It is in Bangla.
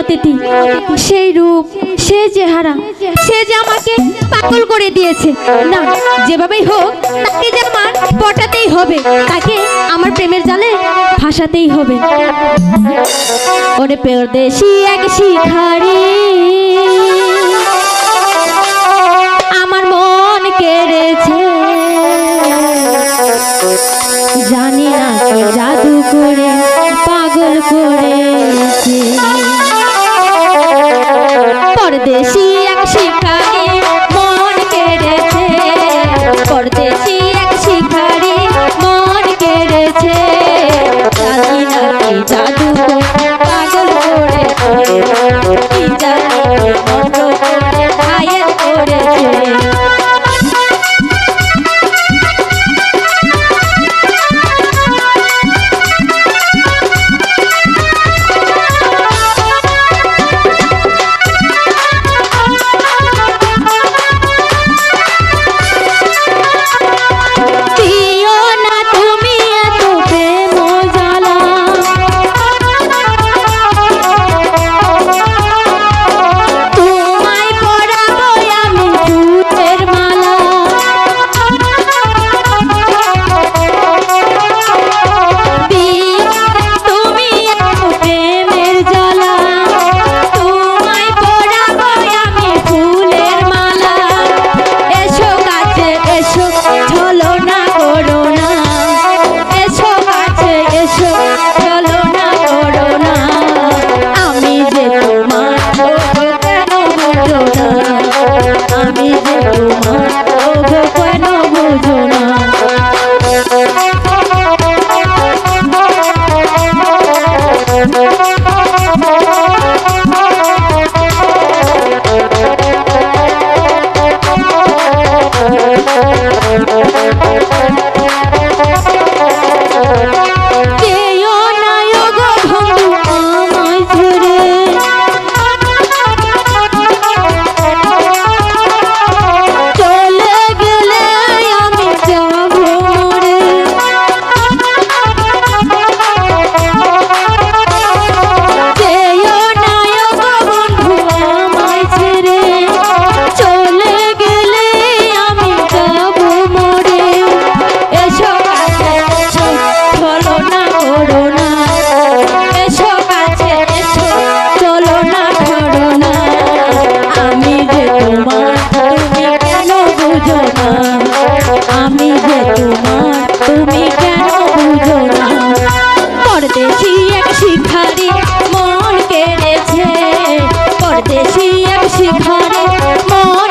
অতিথি। সেই রূপ, সে চেহারা, সে যে আমাকে পাগল করে দিয়েছে। না, যেভাবেই হোক, তাকে যে আমার পটাতেই হবে, তাকে আমার প্রেমের জালে ভাসাতেই হবে। ওরে দেশি এক শিখারি। পরদেশি এক মন কেড়েছে। পরদেশি এক শিকারি মন কেড়েছে। জাদু পাগল করেছে কি জানি যে তোমার তোমার তুমি আমি যে তোমার তুমি কেন বুঝো না? পরদেশি এক শিখারি মন কেড়েছে। পরদেশি এক শিখারি মন